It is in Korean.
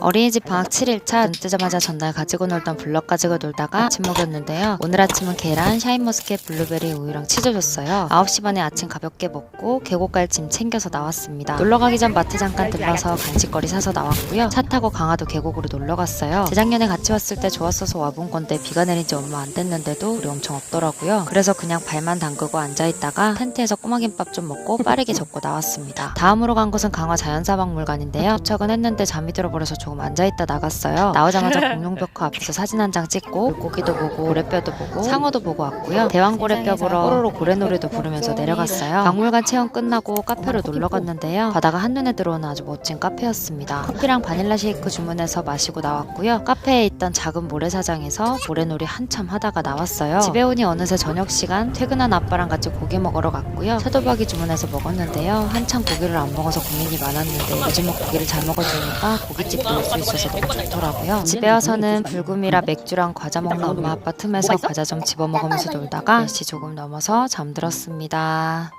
어린이집 방학 7일차 눈 뜨자마자 전날 가지고 놀던 블럭 가지고 놀다가 아침 먹였는데요. 오늘 아침은 계란, 샤인머스켓, 블루베리 우유랑 치즈 줬어요. 9시 반에 아침 가볍게 먹고 계곡 갈 짐 챙겨서 나왔습니다. 놀러 가기 전 마트 잠깐 들러서 간식거리 사서 나왔고요. 차 타고 강화도 계곡으로 놀러 갔어요. 재작년에 같이 왔을 때 좋았어서 와본 건데 비가 내린 지 얼마 안 됐는데도 물이 엄청 없더라고요. 그래서 그냥 발만 담그고 앉아있다가 텐트에서 꼬마김밥 좀 먹고 빠르게 접고 나왔습니다. 다음으로 간 곳은 강화 자연사박물관인데요. 도착은 했는데 잠이 들어버려서 조금 앉아있다 나갔어요. 나오자마자 공룡벽화 앞에서 사진 한 장 찍고 물고기도 보고 고래뼈도 보고 상어도 보고 왔고요. 대왕고래뼈 보러 뽀로로 고래놀이도 부르면서 내려갔어요. 박물관 체험 끝나고 카페로 놀러 갔는데요. 바다가 한눈에 들어오는 아주 멋진 카페였습니다. 커피랑 바닐라 쉐이크 주문해서 마시고 나왔고요. 카페에 있던 작은 모래사장에서 모래놀이 한참 하다가 나왔어요. 집에 오니 어느새 저녁 시간 퇴근한 아빠랑 같이 고기 먹으러 갔고요. 차돌박이 주문해서 먹었는데요. 한참 고기를 안 먹어서 고민이 많았는데 요즘은 고기를 잘 먹어주니까 고깃집도 올수 있어서 너무 좋더라고요. 집에 와서는 불금이라 맥주랑 과자 먹는 엄마 아빠 틈에서 과자 좀 집어 먹으면서 놀다가 4시 조금 넘어서 잠들었습니다.